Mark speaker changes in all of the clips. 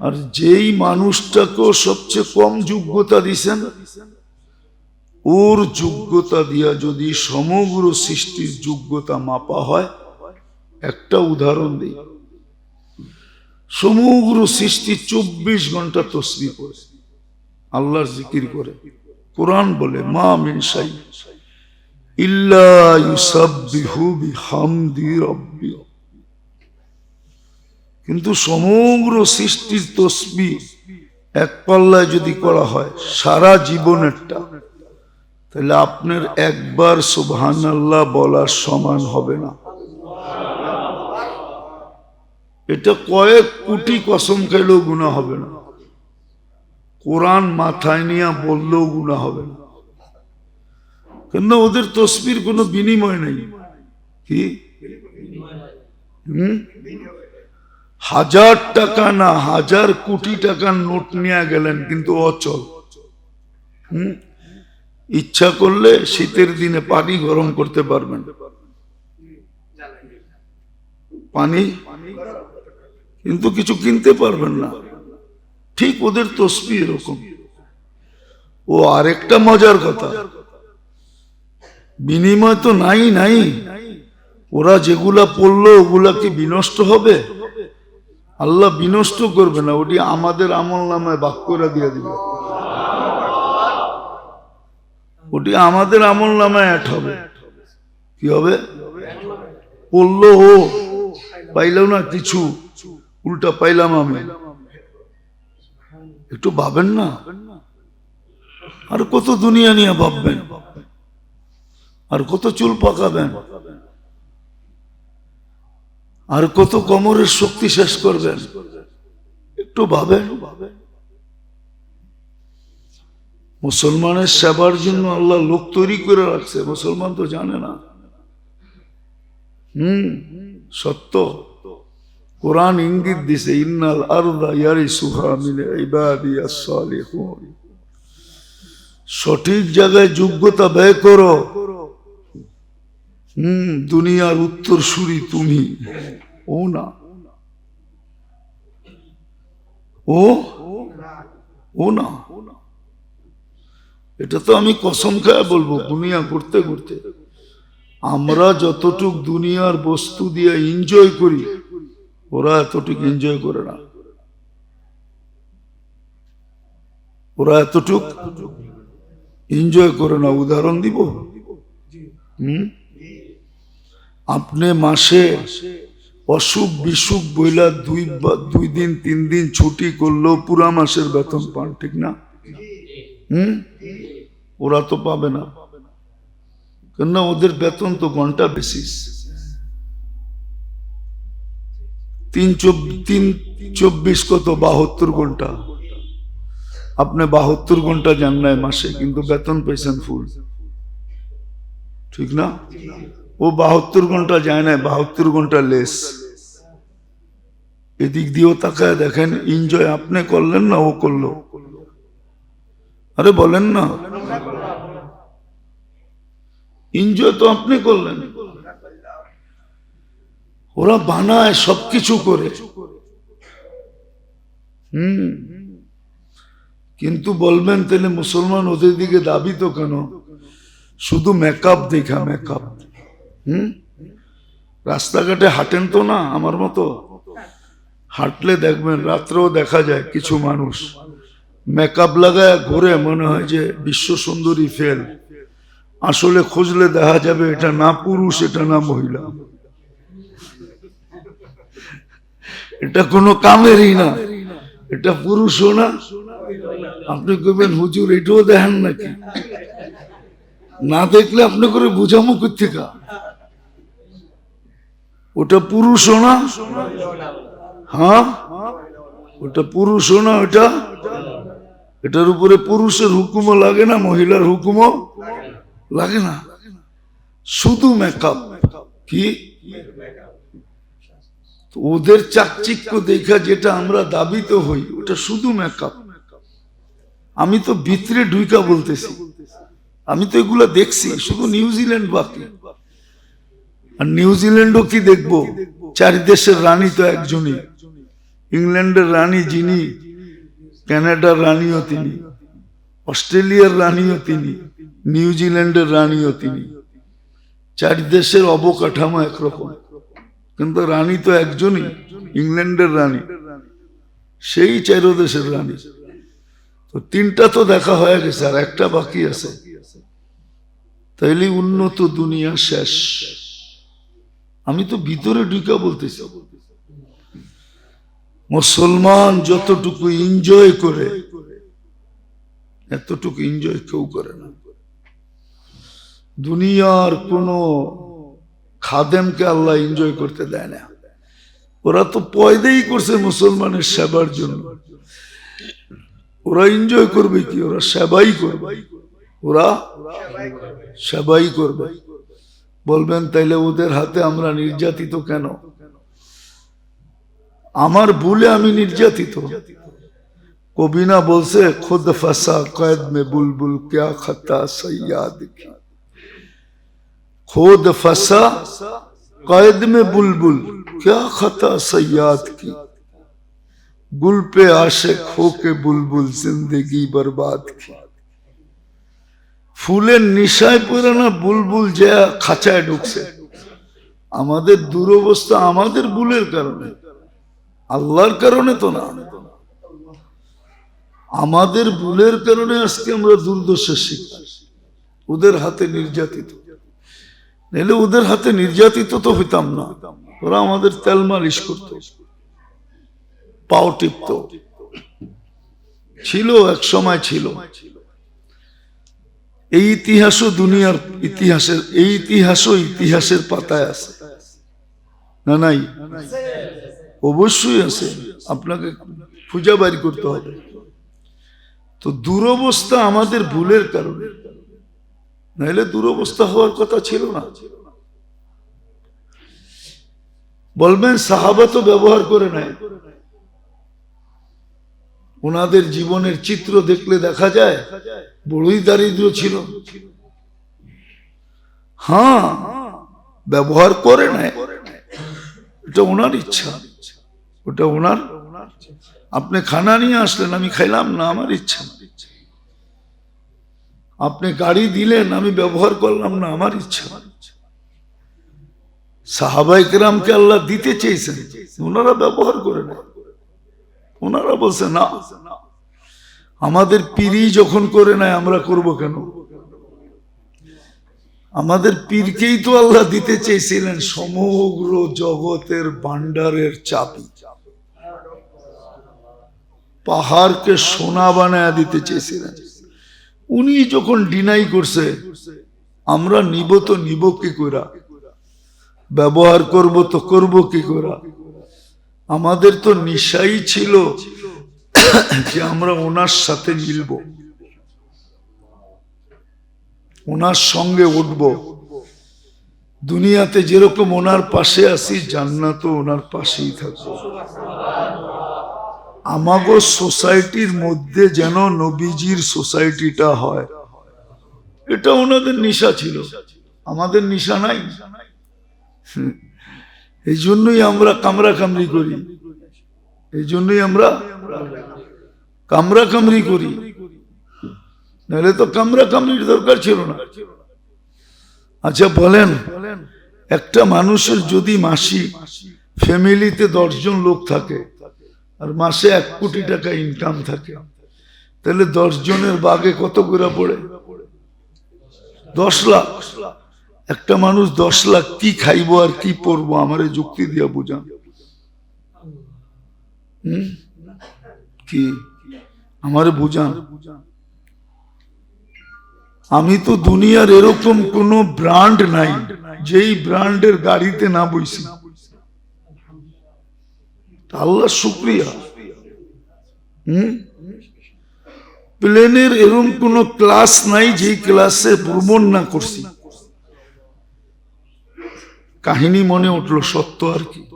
Speaker 1: আর যেই মানুষটাকেও সবচেয়ে কম যোগ্যতা দিছেন ওর যোগ্যতা দিয়া যদি সমগ্র সৃষ্টির যোগ্যতা মাপা হয়, একটা উদাহরণ দিই। সমগ্র সৃষ্টি চব্বিশ ঘণ্টা তসবি করে, আল্লাহর জিকির করে। কোরআন বলে, মা মিনসাই ইল্লা ইউসাব্বিহু বিহামদি রাব্বি। কিন্তু সমগ্র সৃষ্টির তসবি এক পাল্লায় যদি করা হয়, সারা জীবনেরটা, তাহলে আপনার একবার সুবহান আল্লাহ বলার সমান হবে না। এটা কয়েক কোটি কসম খাইলেও গুণা হবে না। কোরআন মাথায় নিয়ে বললেও গুণা হবে না। কেন ওদের তসবির কোনো বিনিময় নেই? কি? হুম? হাজার টাকা না হাজার কোটি টাকার নোট নিয়ে গেলেন, কিন্তু অচল। হুম? ইচ্ছা করলে শীতের দিনে পানি গরম করতে পারবেন। পানি? কিন্তু কিছু কিনতে পারবেন না। ঠিক ওদের তসবি এরকম। ও আরেকটা মজার কথা। বিনিময় তো নাই নাই। ওরা যেগুলা পড়ল, ওগুলা কি বিনষ্ট হবে? আল্লাহ বিনষ্ট করবে না, ওটি আমাদের আমল নামায় বাক করে দিয়ে দিবে। ওটি আমাদের আমল নামায় অ্যাড হবে। কি হবে? পড়ল ও পাইলেও না কিছু, উল্টা পাইলাম আমি। একটু ভাবেন না। আর কত দুনিয়া নিয়ে ভাববেন? আর কত চুল পাকাবেন? আর কত কোমরের শক্তি শেষ করবেন? একটু ভাবেন। মুসলমানের সেবার জন্য আল্লাহ লোক তৈরি করে রাখছে, মুসলমান তো জানে না। হুম, সত্য। কোরআন ইঙ্গিত দিছে, ইন্নাল আরদা সঠিক জায়গায় যোগ্যতা ব্যয় করো। হুম। দুনিয়ার উত্তর সুরি তুমি। ও না। ও? ও না। এটা তো আমি কসম খায় বলব দুনিয়া করতে করতে। আমরা যতটুক দুনিয়ার বস্তু দিয়ে এনজয় করি ওরা এতটুকু এনজয় করে না। ওরা এতটুক এনজয় করে না। উদাহরণ দিব? হুম। আপনি মাসে অসুখ বিসুখ বইলা দুই দুই দিন, তিন দিন ছুটি করলেও পুরা মাসের বেতন পান, ঠিক না? হুম? ওরা তো পাবে না। কেননা ওদের বেতন তো ঘণ্টা বেসিস তিন তিন চব্বিশ কত? বাহাত্তর ঘণ্টা। আপনি বাহাত্তর ঘণ্টা যান নাই মাসে, কিন্তু বেতন পেয়েছেন ফুল ঠিক না? ও বাহাত্তর ঘণ্টা যায় না বাহাত্তর ঘণ্টা লেস এদিক দিয়েও তাকায় দেখেন এনজয় আপনি করলেন না ও করল? আরে বলেন না। এনজয় তো আপনি করলেন। ওরা বানায়, সবকিছু করে। হুম। কিন্তু বলবেন, তাহলে মুসলমান ওদের দিকে দাবি তো কেন? শুধু মেকআপ দেখা মেকআপ হুম? রাস্তাঘাটে হাঁটেন তো না আমার মতো? হাঁটলে দেখবেন রাত্রেও দেখা যায় কিছু মানুষ মেকআপ লাগায় ঘুরে, মনে হয় যে বিশ্ব সুন্দরী ফেল। আসলে খুঁজলে দেখা যাবে এটা না পুরুষ, এটা না মহিলা। এটা কোনো কামেরই না। এটা পুরুষও না। আপনি কইবেন, হুজুর, এটাও দেখেন নাকি? না দেখলে আপনি করে বুঝামো কোথেকা ওটা পুরুষও না? হ্যাঁ? ওটা পুরুষও না ওটা এটার উপরে পুরুষের হুকুমও লাগে না, মহিলার হুকুমও লাগে না? শুধু মেকআপ কি? ওদের চাকচিক্য দেখা যেটা আমরা দাবিত হই, ওটা শুধু মেকআপ আমি তো ভিতরে ঢুইকা বলতেছি। আমি তো এগুলা দেখছি, শুধু নিউজিল্যান্ড বাকি। আর নিউজিল্যান্ডও কি দেখব? চারি দেশের রানী তো একজনই। ইংল্যান্ডের রানী যিনি কানাডার রানীও তিনি অস্ট্রেলিয়ার রানীও তিনি নিউজিল্যান্ডের রানীও তিনি। চার দেশের অবকাঠামো একরকম। কিন্তু রানী তো একজনই ইংল্যান্ডের রানী। সেই চার দেশের রানী। তো তিনটা তো দেখা হয়ে গেছে আর একটা বাকি আছে। তাইলে উন্নত দুনিয়া শেষ। আমি তো ভিতরে ঢুকা বলতেছি মুসলমান যতটুকু এনজয় করে, এতটুকু এনজয় কেউ করে না। দুনিয়ার কোন খাদেমকে আল্লাহ এনজয় করতে দেয় না। ওরা তো পয়দাই করছে মুসলমানের সেবার জন্য। ওরা এনজয় করবে কি? ওরা সেবাই করবে। ওরা সেবাই করবে। বলবেন তাইলে ওদের হাতে আমরা নির্যাতিত কেন আমার ভুলে আমি নির্যাতিত কবিনা বলছে খুদ ফসা কয়েদ মে বুলবুল ক্যা খতা সৈয়াদ কি खुद फंसा कैद में बुलबुल क्या खता सयाद की गुल पे आशिक हो के बुलबुल जिंदगी बर्बाद की ফুলের নিশায় পড়ে না, বুলবুল যে খাঁচায় ঢুকছে। আমাদের দুরবস্থা আমাদের ভুলের কারণে, আল্লাহর কারণে তো না। আমাদের ভুলের কারণে আজকে আমরা দুর্দশার শিকার। ওদের হাতে নির্যাতিত। নাহলে ওদের হাতে নির্যাতিত তো হইতাম না। ওরা আমাদের তেল মালিশ করত, পাও টিপত। ছিল এক সময় ছিল। এই ইতিহাসও দুনিয়ার ইতিহাসের, এই ইতিহাসও ইতিহাসের পাতায় আছে। না নাই? অবশ্যই আছে। আপনাকে খুঁজা বাড়ি করতে হবে। তো দুরবস্থা আমাদের ভুলের কারণে। নাহলে দুরবস্থা হওয়ার কথা ছিল না। বলবেন, সাহাবা তো ব্যবহার করে নাই ওনাদের জীবনের চিত্র দেখলে দেখা যায় বড়ই দারিদ্র ছিল। হ্যাঁ ব্যবহার করে নাই এটা ওনার ইচ্ছা। ওটা ওনার আপনি খানা নিয়ে আসলেন আমি খাইলাম না আমার ইচ্ছা। আপনি গাড়ি দিলেন আমি ব্যবহার করলাম না আমার ইচ্ছা। সাহাবাই কেরামকে আল্লাহ দিতে চেয়েছেন। ওনারা ব্যবহার করে না ওনারা বলছে না। আমাদের পিরি যখন করে নাই আমরা করব কেন? আমাদের পীরকেই তো আল্লাহ দিতে চেয়েছিলেন সমগ্র জগতের ভান্ডারের চাবি। পাহাড়কে সোনা বানায় দিতে চেয়েছিলেন। উনি যখন ডিনাই করছে, আমরা নিব তো নিব কি করা ব্যবহার করব তো করব কি করা আমাদের তো নিশাই ছিল যে আমরা ওনার সাথে মিলব। ওনার সঙ্গে উঠব। দুনিয়াতে যেরকম ওনার পাশে আছি জান্নাত ওনার পাশেই থাকব। আমাগো সোসাইটির মধ্যে যেন নবীজির সোসাইটিটা হয়। এটা ওনাদের নিশা ছিল। আমাদের নিশা নাই। এই জন্যই আমরা কামরা কামরি করি। এই জন্যই আমরা কামরা কামরি করি। নাহলে তো কামরা কামরির দরকার ছিল না। আচ্ছা বলেন, একটা মানুষের যদি মাসি ফ্যামিলিতে দশজন লোক থাকে, আর মাসে এক কোটি টাকা ইনকাম থাকে, তাহলে দশ জনের বাগে কত করে পড়ে? দশ লাখ। একটা মানুষ দশ লাখ কি খাইবো আর কি পরবো, আমার যুক্তি দিয়া বুঝান? কি? আমারে বুঝান। আমি তো দুনিয়ার এরকম কোন ব্র্যান্ড নাই যেই ব্র্যান্ডের গাড়িতে না বইছি। আল্লাহ শুক্রিয়া। হুম? প্লেনের এরকম কোন ক্লাস নাই যে ক্লাসে ভ্রমণ না করছি। কাহিনী মনে উঠল সত্য আর কি।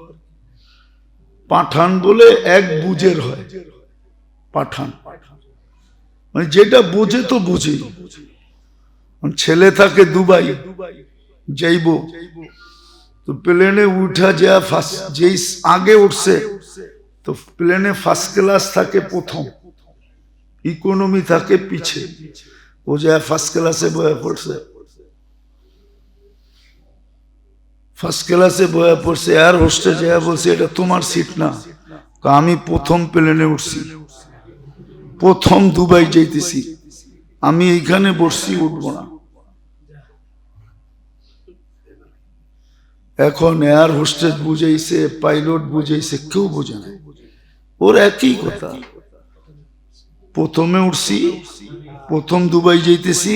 Speaker 1: পাঠান বলে এক বুঝের হয়। পাঠান। মানে যেটা বোঝে তো বুঝে। ছেলে থাকে দুবাই, যাইব। তো প্লেনে উঠা যা ফার্স্ট যেই আগে উঠছে, তো প্লেনে ফার্স্ট ক্লাস থাকে প্রথম। ইকোনমি থাকে পিছে। ও যা ফার্স্ট ক্লাসে বয়া পড়ছে। ফার্স্ট ক্লাসে বয়া পড়ছে এয়ার হোস্টেল যা বলছে, এটা তোমার সিট না। আমি প্রথম প্লেনে উঠছি। প্রথম দুবাই যাইতেছি। আমি এইখানে বসছি, উঠবো না। এখন এয়ার হোস্টেস বুঝাইছে পাইলট বুঝাইছে, কেউ বুঝে না ওর একই কথা। প্রথমে উঠছি, প্রথম দুবাই যাইতেছি,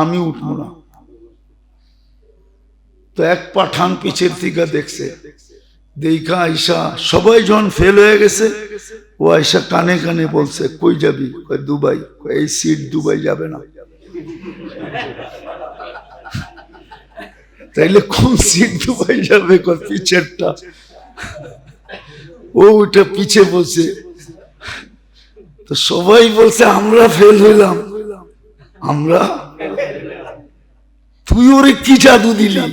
Speaker 1: আমি উঠবো না। তো এক পাঠান পিছের থেকে দেখছে। দেখা, আইসা, সবাই যখন ফেল হয়ে গেছে ও আইসা কানে কানে বলছে কই যাবি? দুবাই। এই সিট দুবাই যাবে না। তাইলে কোন সিট দুবাই যাবে? কই পিছেরটা ও ওটা পিছে বসে তো সবাই বলছে আমরা ফেল হইলাম। আমরা? তুই ওরে কি জাদু দিলি?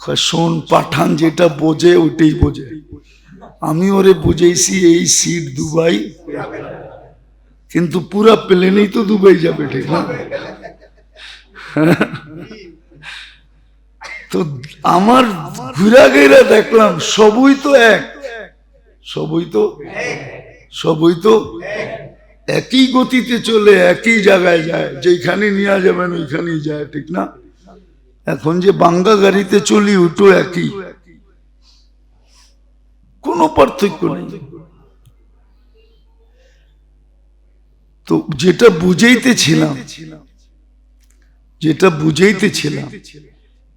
Speaker 1: কয়, শোন পাঠান যেটা বোঝে ওইটাই বোঝে। আমি ওরে বুঝেছি এই সিট দুবাই। কিন্তু পুরা প্লেনেই তো দুবাই যাবে, ঠিক না? তো আমার ঘুরা গেরা দেখলাম, সবই তো এক। সবই তো সবই তো একই গতিতে চলে, একই জায়গায় যায়। যেখানে নিয়ে যাবেন, ওইখানেই যায়, ঠিক না? এখন যে বাঙ্গা গাড়িতে চলি ওটো একই। কোনো পার্থক্য নেই। তো যেটা বুঝাইতেছিলাম যেটা বুঝাইতেছিলাম,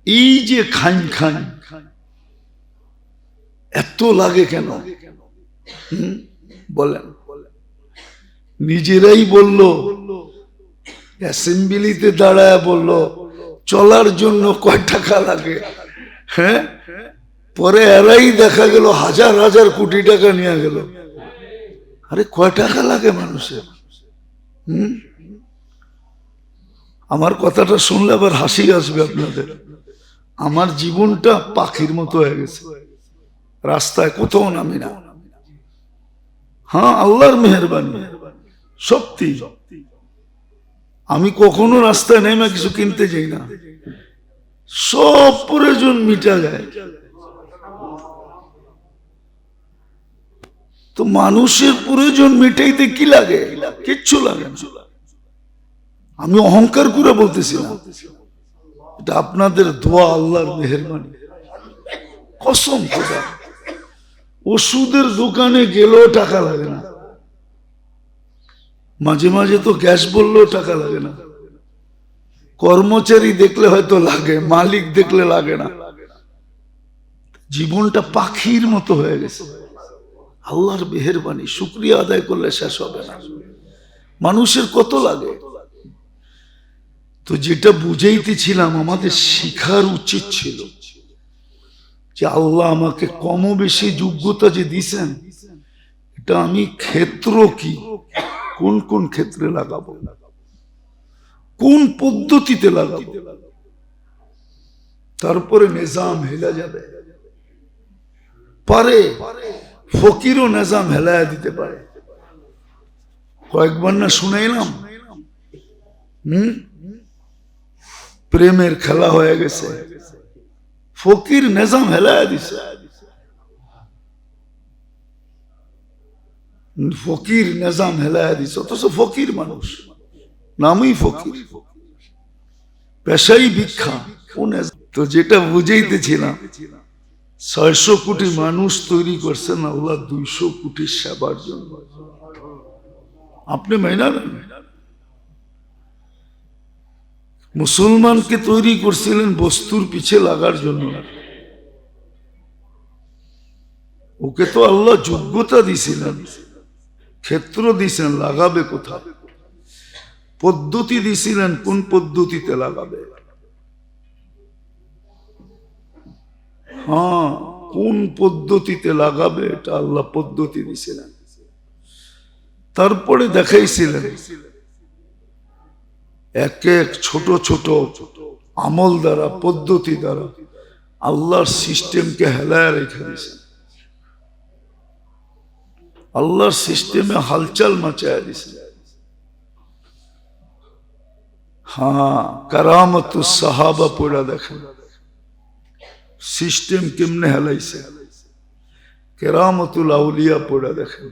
Speaker 1: এই যে খান খান, এত লাগে কেন? বলেন। নিজেরাই বলল, অ্যাসেম্বলিতে দাঁড়ায় বলল, চলার জন্য কয় টাকা লাগে? হ্যাঁ? পরে এরাই দেখা গেল, হাজার হাজার কোটি টাকা নিয়ে গেল। আরে কয় টাকা লাগে মানুষের? হুম? আমার কথাটা শুনলে আবার হাসি আসবে আপনাদের। আমার জীবনটা পাখির মতো হয়ে গেছে। রাস্তায় কোথাও নামি না। হ্যাঁ আল্লাহর মেহরবানি। সত্যি। আমি কখনো রাস্তায় নেমে কিছু কিনতে যাই না। সব প্রয়োজন মিটা যায়। তো মানুষের প্রয়োজন মিটাইতে কি লাগে? কিচ্ছু লাগে আমি অহংকার করে বলতেছি না এটা আপনাদের দোয়া আল্লাহর মেহরবানি। কসম খোদা, ওষুধের দোকানে গেলেও টাকা লাগে না। মাঝে মাঝে তো গ্যাস বললেও টাকা লাগে না। কর্মচারী দেখলে হয়তো লাগে, মালিক দেখলে লাগে না। জীবনটা পাখির মতো হয়ে গেছে। আল্লাহর মেহরবানি, শুক্রিয়া আদায় করলে শেষ হবে না। মানুষের কত লাগে? তো যেটা বুঝাইতেছিলাম, আমাদের শিখার উচিত ছিল যে আল্লাহ আমাকে কম বেশি যোগ্যতা যে দিছেন, এটা আমি ক্ষেত্র কি? কোন কোন ক্ষেত্রে লাগাবো? কোন পদ্ধতিতে লাগাবো? তারপরে নিজাম হেলা যাবে। পারে? ফকিরও নিজাম হেলায়া দিতে পারে। কয়েকবার না শুনাইলাম হুম? প্রেমের খেলা হয়ে গেছে। ফকির নিজাম হেলায়া দিছে। ফকির নিজাম হেলায়া দিছে। অথচ ফকির মানুষ। নামই ফকির। পেশাই ভিক্ষা। তো যেটা বুঝাইতেছিলাম ছয়শো কোটি মানুষ তৈরি করছেন আল্লাহ দুইশো কোটি সেবার জন্য। আপনি মাইনা মুসলমানকে তৈরি করছিলেন বস্তুর পিছে লাগার জন্য। ওকে তো আল্লাহ যোগ্যতা দিছিলেন, ক্ষেত্র দিছেন, লাগাবে কোথায়? পদ্ধতি দিছিলেন, কোন পদ্ধতিতে লাগাবে? হ্যাঁ কোন পদ্ধতিতে লাগাবে এটা আল্লাহ পদ্ধতি দিছিলেন তারপরে দেখাইছিলেন, এক এক ছোট ছোট আমল দ্বারা, পদ্ধতি দ্বারা আল্লাহর সিস্টেমকে হেলায় রেখে দিয়েছেন। আল্লাহর সিস্টেমে হালচাল মাচায় দিছে হ্যাঁ কারামতু সাহাবা পড়া দেখেন। সিস্টেম কেমনে হেলাইছে? কেরামতুল আউলিয়া পড়া দেখেন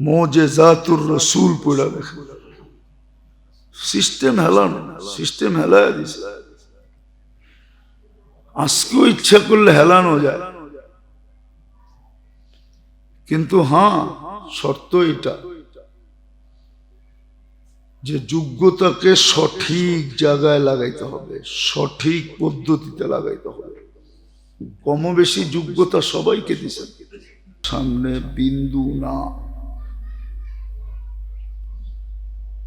Speaker 1: মোজেজাতুর রসুল পড়া দেখেন সিস্টেম হেলানো, সিস্টেম হেলায় দিছে। আজকেও ইচ্ছা করলে হেলানো যায়। কিন্তু হ্যাঁ শর্ত এটা। যে যোগ্যতাকে সঠিক জায়গায় লাগাইতে হবে, সঠিক পদ্ধতিতে লাগাইতে হবে। কম বেশি যোগ্যতা সবাইকে দিছেন। সামনে বিন্দু না।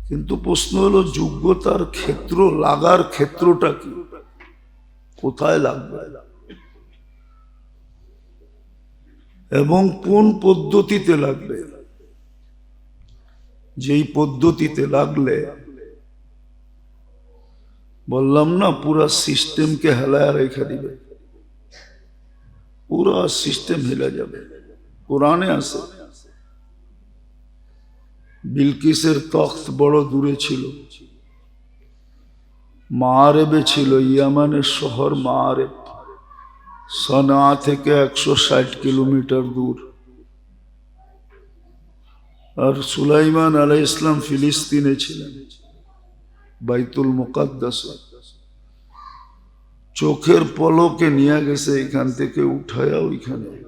Speaker 1: কিন্তু প্রশ্ন হলো, যোগ্যতার ক্ষেত্র, লাগার ক্ষেত্রটা কি? কোথায় লাগবে? এবং কোন পদ্ধতিতে লাগবে? যেই পদ্ধতিতে লাগলে। বললাম না, পুরা সিস্টেমকে হেলায় রেখে দিবে। পুরা সিস্টেম হেলে যাবে। কোরআনে আছে। বিলকিসের তখ্ত বড় দূরে ছিল। মারেবে ছিল ইয়ামানের শহর মারেব সনা থেকে একশো ষাট কিলোমিটার দূর। আর সুলাইমান আলাই ইসলাম ফিলিস্তিনে ছিলেন। বাইতুল মুকাদ্দাস। চোখের পলকে নিয়ে গেছে এখান থেকে, উঠায়া ওইখানে।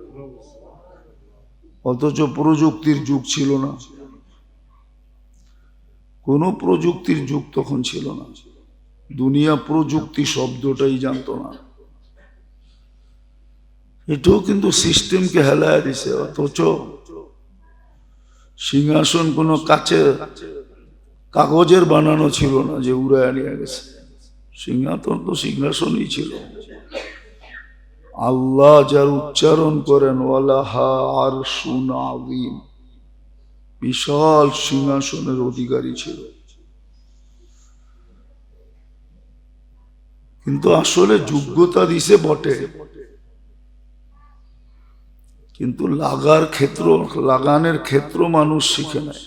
Speaker 1: অথচ প্রযুক্তির যুগ ছিল না। কোনো প্রযুক্তির যুগ তখন ছিল না। দুনিয়া প্রযুক্তি শব্দটাই জানতো না। এটাও কিন্তু সিস্টেমকে হেলায় দিছে, অথচ সিংহাসন কোনো কাছে কাগজের বানানো ছিল না যে উড়ায় নিয়ে গেছে। সিংহাসন তো সিংহাসনই ছিল। আল্লাহ যার উচ্চারণ করেন, ওয়ালাহা আর বিশাল সিংহাসনের অধিকারী ছিল। কিন্তু আসলে যোগ্যতা দিছে বটে। কিন্তু লাগার ক্ষেত্র, লাগানের ক্ষেত্র মানুষ শিখে নেয়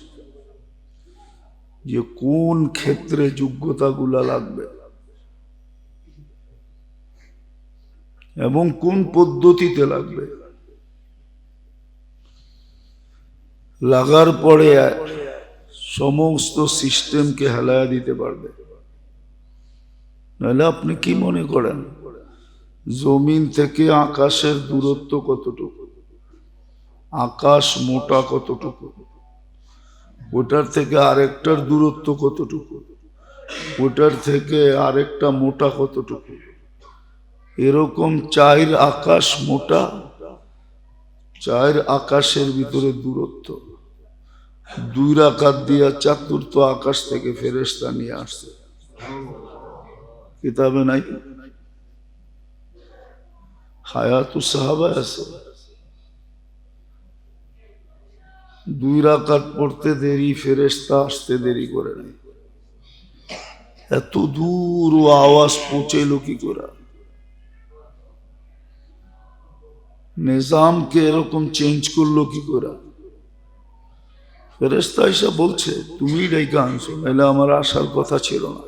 Speaker 1: যে কোন ক্ষেত্রে যোগ্যতাগুলা লাগবে? এবং কোন পদ্ধতিতে লাগবে? লাগার পরে সমস্ত সিস্টেমকে হেলায়া দিতে পারবে। নাহলে আপনি কি মনে করেন? জমিন থেকে আকাশের দূরত্ব কতটুকু? আকাশ মোটা কতটুকু? ওটার থেকে আরেকটার দূরত্ব কতটুকু? ওটার থেকে আরেকটা মোটা কতটুকু? এরকম চায়ের আকাশ মোটা, চায়ের আকাশের ভিতরে দূরত্ব। দুই রাকাত দিয়া চাতুর্থ আকাশ থেকে ফেরেস্তা নিয়ে আসছে। কিতাবে নাই? হায়াতু সাহাবায় আছে। দুই রাকাত পড়তে দেরি ফেরেস্তা আসতে দেরি করে নাই। এত দূর ও আওয়াজ পৌঁছেলো কি করে? নিজামকে এরকম চেঞ্জ করল কি করে? ফেরেস্তা এসে বলছে, তুমি ডাইকা আনছো নাহলে আমার আসার কথা ছিল না।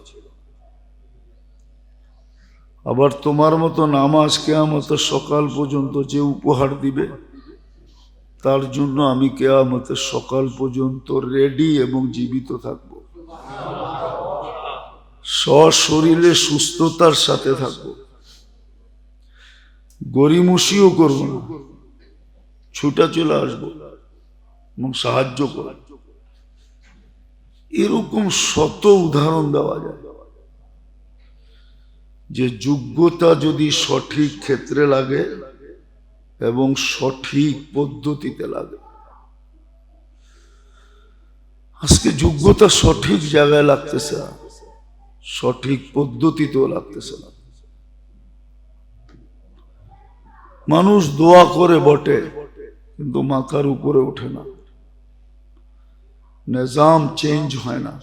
Speaker 1: আবার তোমার মতো নামাজ কেয়ামত সকাল পর্যন্ত যে উপহার দিবে তার জন্য আমি কেয়ামতের সকাল পর্যন্ত রেডি এবং জীবিত থাকব। সশরীরে সুস্থতার সাথে থাকব। গরিমসিও করব না। ছুটা চলে আসব এবং সাহায্য করব। এরকম শত উদাহরণ দেওয়া যায় যে যোগ্যতা যদি সঠিক ক্ষেত্রে লাগে এবং সঠিক পদ্ধতিতে লাগে আজকে যোগ্যতা সঠিক জায়গায় লাগতেছে না। সঠিক পদ্ধতিতেও লাগতেছে না। মানুষ দোয়া করে বটে, কিন্তু মাথার উপরে ওঠে না। নিজাম চেঞ্জ হয় না।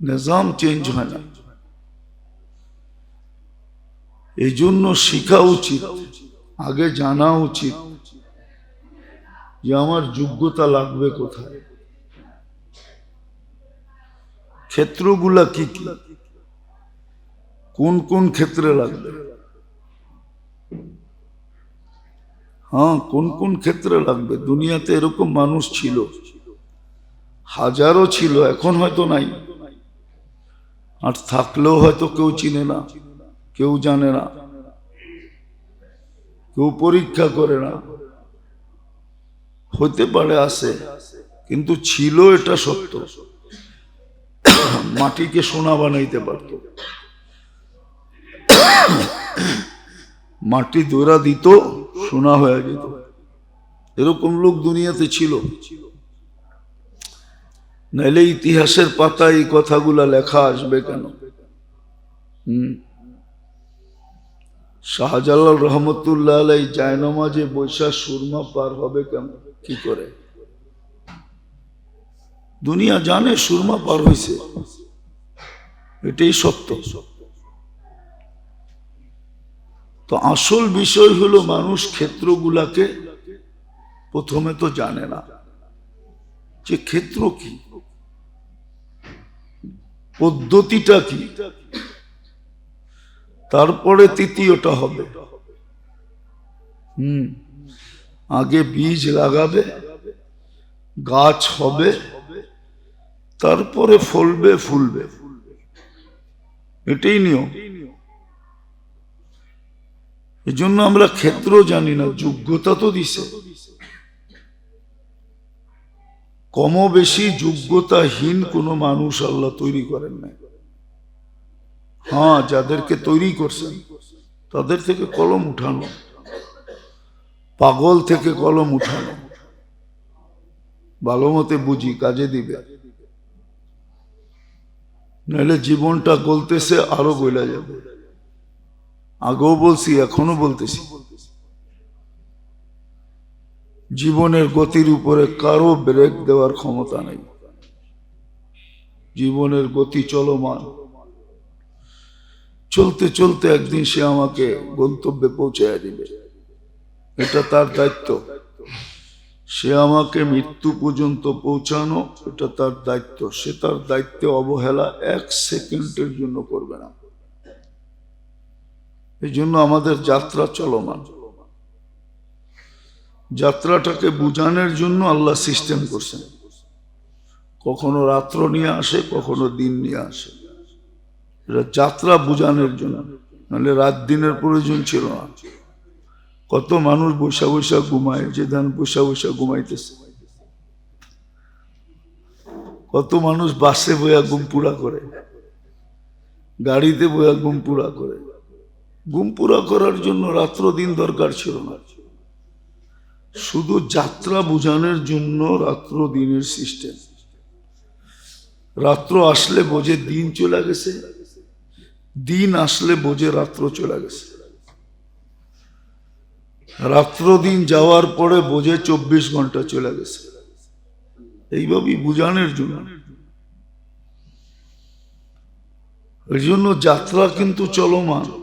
Speaker 1: নিজাম চেঞ্জ হয় না। এই জন্য শিখা উচিত, আগে জানা উচিত যে আমার যোগ্যতা লাগবে কোথায়। ক্ষেত্রগুলা কি কি? কোন কোন ক্ষেত্রে লাগবে? হ্যাঁ কোন কোন ক্ষেত্রে লাগবে? দুনিয়াতে এরকম মানুষ ছিল হাজারও ছিল, এখন হয়তো নাই। আর থাকলেও হয়তো কেউ চিনে না। কেউ জানে না। কেউ পরীক্ষা করে না। হতে পারে আছে, কিন্তু ছিল এটা সত্য। মাটিকে সোনা বানাইতে পারত। মাটি দৌড়া দিত, সোনা হয়ে যেত। এরকম লোক দুনিয়াতে ছিল। নাইলে ইতিহাসের পাতায় এই কথাগুলা লেখা আসবে কেন? হম? শাহজালাল রহমতুল্লাহ আলাই জায়নমাজে বৈশা সুরমা পার হবে কেমন কি করে? দুনিয়া জানে সুরমা পার হয়েছে এটাই সত্য। তো আসল বিষয় হলো মানুষ ক্ষেত্রগুলাকে প্রথমে তো জানে না। যে ক্ষেত্র কি? পদ্ধতিটা কি? তারপরে তৃতীয়টা হবে। হুম। আগে বীজ লাগাবে গাছ হবে তারপরে ফলবে ফুলবে। এটাই নিয়ম। এই জন্য আমরা ক্ষেত্র জানি না যোগ্যতা তো দিছে। কম বেশি যোগ্যতাহীন কোনো মানুষ আল্লাহ তৈরি করেন নাই। হ্যাঁ যাদেরকে তৈরি করছেন, তাদের থেকে কলম উঠানো, পাগল থেকে কলম উঠানো, ভালো মতে বুঝি, কাজে দিবে। নাহলে জীবনটা গলতেছে, আরও গইলা যাবে। আগেও বলছি এখনও বলতেছি। জীবনের গতির উপরে কারও ব্রেক দেওয়ার ক্ষমতা নেই। জীবনের গতি চলমান। চলতে চলতে একদিন সে আমাকে গন্তব্যে পৌঁছায় দিবে। এটা তার দায়িত্ব। সে আমাকে মৃত্যু পর্যন্ত পৌঁছানো, এটা তার দায়িত্ব। সে তার দায়িত্বে অবহেলা এক সেকেন্ডের জন্য করবে না। এই জন্য আমাদের যাত্রা চলমান। যাত্রাটাকে বুঝানোর জন্য আল্লাহ সিস্টেম করছেন। কখনো রাত্র নিয়ে আসে, কখনো দিন নিয়ে আসে। যাত্রা বুঝানোর জন্য। নাহলে রাত দিনের প্রয়োজন ছিল না। কত মানুষ বৈশা বৈশা ঘুমায়, যে ধান বৈশা বৈশা ঘুমাইতেছে। কত মানুষ বাসে বইয়া ঘুম পুরা করে। গাড়িতে বইয়া ঘুম পুরা করে। ঘুম পুরা করার জন্য রাত্র দিন দরকার ছিল না। শুধু যাত্রা বোঝানোর জন্য রাত্র দিনের সিস্টেম রাত্র আসলে বোঝে, দিন চলে গেছে। দিন আসলে বোঝে রাত্র চলে গেছে। রাত্র দিন যাওয়ার পরে বোঝে চব্বিশ ঘণ্টা চলে গেছে। এইভাবেই বুঝানোর জন্য। এই জন্য যাত্রা কিন্তু চলমান।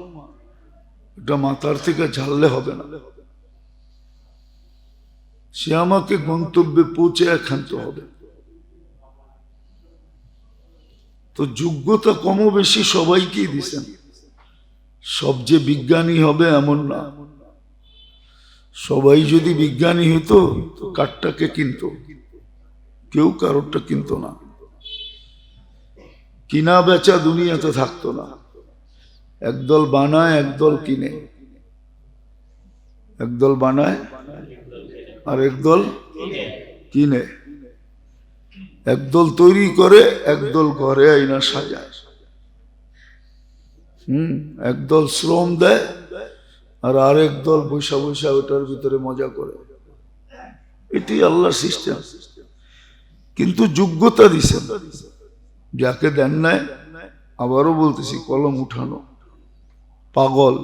Speaker 1: এটা মাথার থেকে ঝাললে হবে না। সে আমাকে গন্তব্যে পৌঁছে একান্ত হবে। তো যোগ্যতা কম বেশি সবাইকেই দিছেন। সব যে বিজ্ঞানী হবে এমন না। সবাই যদি বিজ্ঞানী হতো তো কাঠটাকে কিনত। কেউ কারোরটা কিনত না। কিনা বেচা দুনিয়াতে থাকতো না। একদল বানায়, একদল কিনে। একদল বানায় আর একদল কিনে। একদল তৈরি করে, একদল ঘরে আইনা সাজায়। হুম, একদল শ্রম দেয়, আর আরেক দল বৈশা বৈশা ওটার ভিতরে মজা করে। এটি আল্লাহ সিস্টেম। কিন্তু যোগ্যতা দিছেন যাকে দেন নাই, আবারও বলতেছি, কলম উঠানো। পাগল,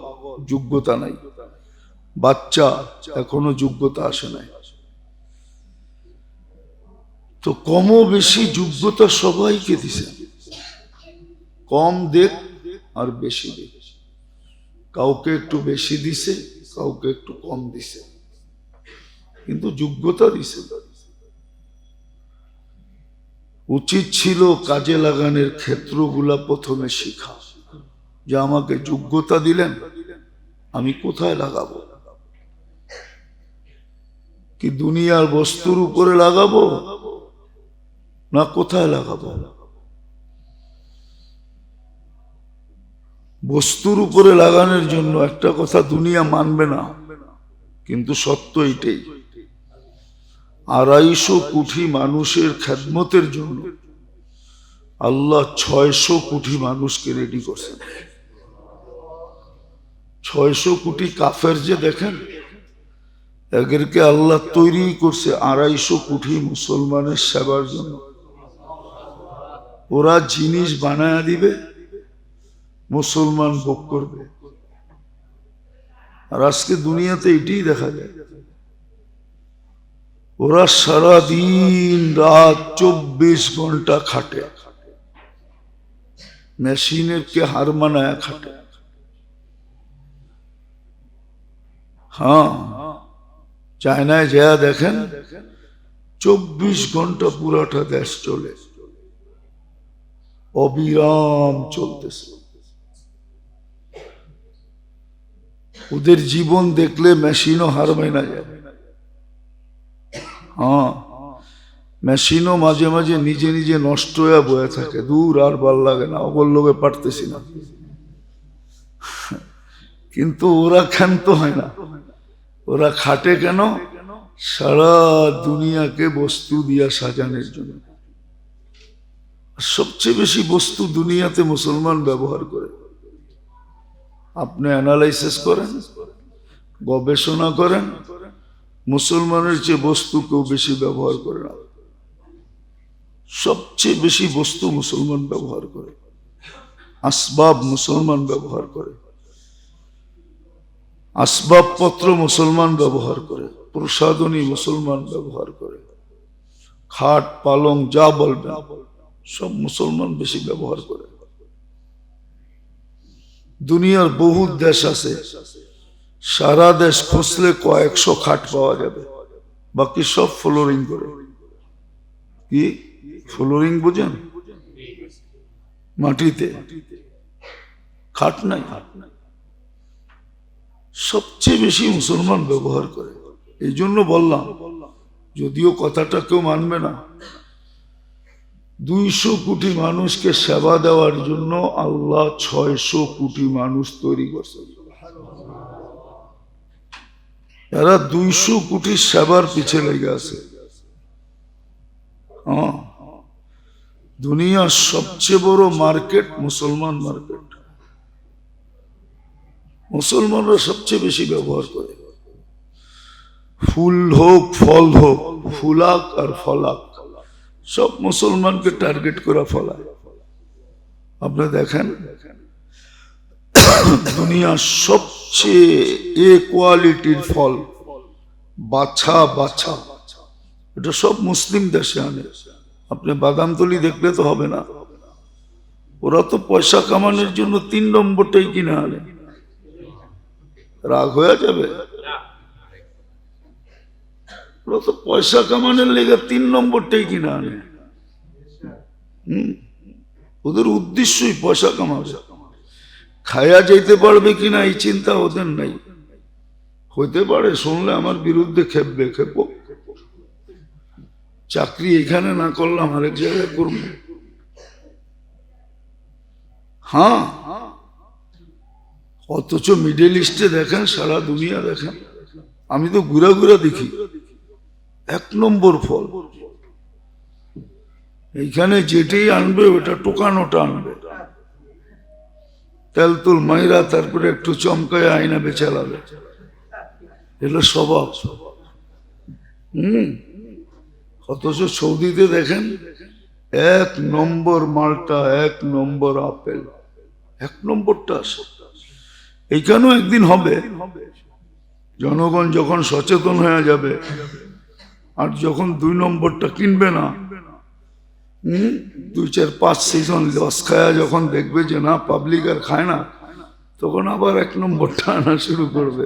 Speaker 1: যোগ্যতা নাই। বাচ্চা, এখনও যোগ্যতা আসে নাই। তো কম বেশি যোগ্যতা সবাইকে দিছে। কম দেখ আর বেশি দেখ। কাউকে একটু বেশি দিছে, কাউকে একটু কম দিছে। কিন্তু যোগ্যতা দিছে। উচিত ছিল কাজে লাগানোর ক্ষেত্রগুলা প্রথমে শিখা। যে আমাকে যোগ্যতা দিলেন, আমি কোথায় লাগাবো? কি দুনিয়ার বস্তুর উপরে লাগাবো? না কোথায় লাগাবো? বস্তুর উপরে লাগানোর জন্য একটা কথা দুনিয়া মানবে না, কিন্তু সত্য এটাই আড়াইশো কোটি মানুষের খেদমতের জন্য আল্লাহ ছয়শো কোটি মানুষকে রেডি করছেন। ছয়শো কোটি কাফের যে দেখেন, এদেরকে আল্লাহ তৈরি করছে আড়াইশো কোটি মুসলমানের সেবার জন্য। ওরা জিনিস বানায় দিবে, মুসলমান ভোগ করবে। আর আজকে দুনিয়াতে এটাই দেখা যায়। ওরা সারা দিন রাত চব্বিশ ঘণ্টা খাটে। মেশিনের কে হার মানায় খাটে। হ্যাঁ চায়নায় যা দেখেন, চব্বিশ ঘণ্টা পুরাটা দেশ চলে। অবিরাম চলতেছে। ওদের জীবন দেখলে মেশিনও হার মানা যাবে হ্যাঁ মেশিনও মাঝে মাঝে নিজে নিজে নষ্ট হয়ে বয়ে থাকে। দূর আর ভালো লাগে না ওগর লোকে পারতেছি না। কিন্তু ওরা ক্ষান্ত হয় না। ওরা খাটে কেন? সারা দুনিয়াকে বস্তু দিয়া সাজানোর জন্য। সবচেয়ে বেশি বস্তু দুনিয়াতে মুসলমান ব্যবহার করে। আপনি অ্যানালাইসিস করেন, গবেষণা করেন, মুসলমানের যে বস্তু কেউ বেশি ব্যবহার করে না। সবচেয়ে বেশি বস্তু মুসলমান ব্যবহার করে। আসবাব মুসলমান ব্যবহার করে। আসবাবপত্র মুসলমান ব্যবহার করে। প্রসাদনী মুসলমান ব্যবহার করে। খাট, পালং, যা বলবে সব মুসলমান বেশি ব্যবহার করে। দুনিয়ার বহু দেশ আছে, সারা দেশ খুঁজলে কয়েকশো খাট পাওয়া যাবে, বাকি সব ফ্লোরিং করে। কি? ফ্লোরিং বুঝেন? মাটিতে। খাট নাই। সবচেয়ে বেশি মুসলমান ব্যবহার করে। এই জন্য বললাম, যদিও কথাটা কেউ মানবে না দুইশো কোটি মানুষকে সেবা দেওয়ার জন্য আল্লাহ ছয়শো কোটি মানুষ তৈরি করছে। এরা দুইশো কোটি সেবার পিছে লেগে আছে। হ্যাঁ। দুনিয়ার সবচেয়ে বড় মার্কেট মুসলমান মার্কেট। মুসলমানরা সবচেয়ে বেশি ব্যবহার করে। ফুল হোক, ফল হোক, ফুলাক আর ফলাক। সব মুসলমানকে টার্গেট করা ফলায়। আপনি দেখেন, দুনিয়ার সবচেয়ে এ কোয়ালিটির ফল বাছা বাছা। এটা সব মুসলিম দেশে আনে। আপনি বাদামতলি দেখলে তো হবে না। ওরা তো পয়সা কামানোর জন্য তিন নম্বরটাই কিনে আনে। রাগ হয়ে যাবে। ওরা তো পয়সা কামানোর লেগে তিন নম্বরটাই কিনে আনে। হুম? ওদের উদ্দেশ্যই পয়সা কামাবে। খায়া যাইতে পারবে কিনা এই চিন্তা ওদের নাই। হইতে পারে, শুনলে আমার বিরুদ্ধে খেপবে, খেপ। চাকরি এখানে না করলাম আরেক জায়গায় করব। হ্যাঁ। অথচ মিডল ইস্টে দেখেন, সারা দুনিয়া দেখেন। আমি তো ঘুরা ঘুরা দেখি। এক নম্বর ফল। এইখানে যেটাই আনবে, ওটা টোকানোটা আনবে। তেলতুল মাইরা, তারপরে একটু চমকায় আয়না বেচালাবে এগুলো স্বভাব। হম? অথচ সৌদিতে দেখেন, এক নম্বর মালটা, এক নম্বর আপেল। এক নম্বরটা এইখানেও একদিন হবে। জনগণ যখন সচেতন হয়ে যাবে আর যখন দুই নম্বরটা কিনবে না দুই, চার, পাঁচ সিজন লস খায়া যখন দেখবে যে না পাবলিক আর খায় না, তখন আবার এক নম্বরটা আনা শুরু করবে।